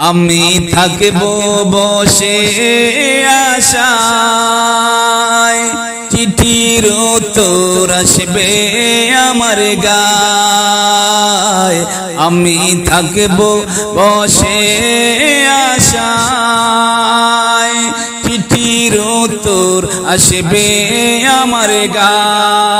আমি থাকব বসে আশায়। চিঠির তোর আসবে আমার গায়। আমি থাকব বসে আশায়। চিঠির তোর আসবে আমার গায়।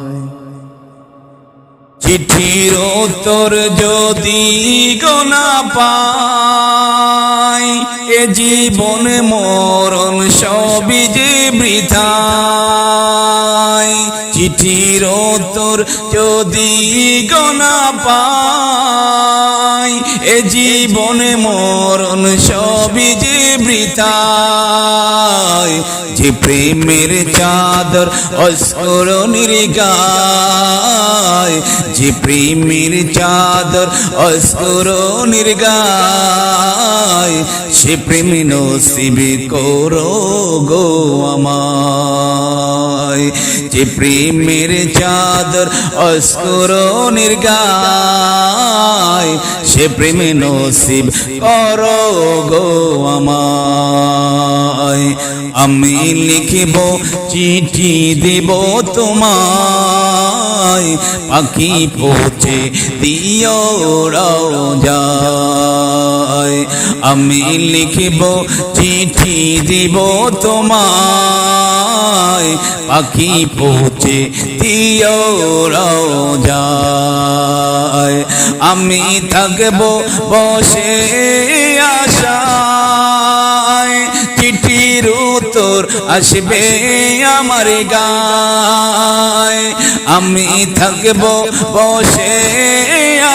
চিঠির তোর যদি গোনা পাই এ জীবন মরণ সবই যে বৃথায়। চিঠির উত্তর যদি গনা পাই, এ জীবন মরণ সবই যে বৃথায়। যে প্রেমের চাদর অস্করণের গায় যে প্রেমের চাদর অস্করণের গায় সে প্রেম নসিব করো গো আমায় যে প্রেমের চাদর অস্করণের গায় সে প্রেম নসিব করো গো আমায়। আমি লিখিব, চিঠি দেব তোমায়। পাখি পৌঁছে দিও যায় আমি লিখিব, চিঠি দিব তোমায়। পাখি পৌঁছে যায় আমি থাকব বসে আশায়। চিঠির উত্তর আসবে আমার গায়। আমি থাকব বসে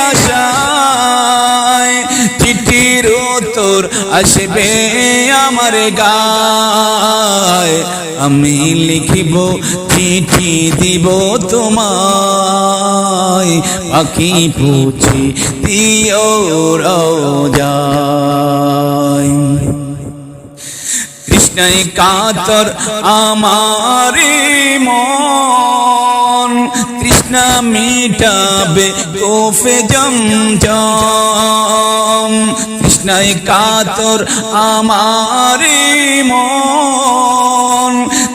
আশায়। চিঠির উত্তর আসবে আমার গায়। আমি লিখিব, চিঠি দিব তোমায়। পাখি পুছি দিও যায় কৃষ্ণই কাতর আমারে মন। কৃষ্ণ মিটাবে কোফে জম জম কৃষ্ণই কাতর আমারে মন।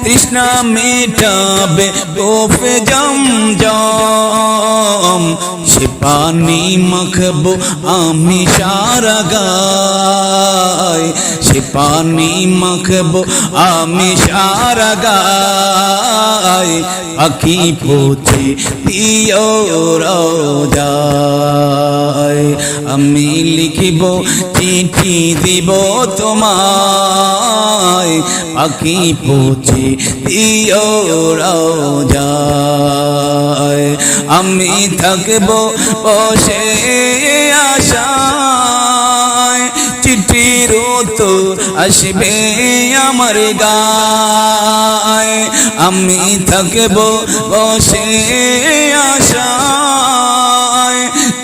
কৃষ্ণ মিটাবে কোফে জম জম সে পানি মাখবো আমি সারা গায়। সে পানি মাখবো আমি সারা গায়। পাখি পৌঁছে দিও যায় আমি লিখিব, চিঠি দিব তোমায় পাখি পৌঁছে দিও যায় আমি থাকব বসে আশায় চিঠির তো আসবে আমার গায়। আমি থাকব বসে আশায়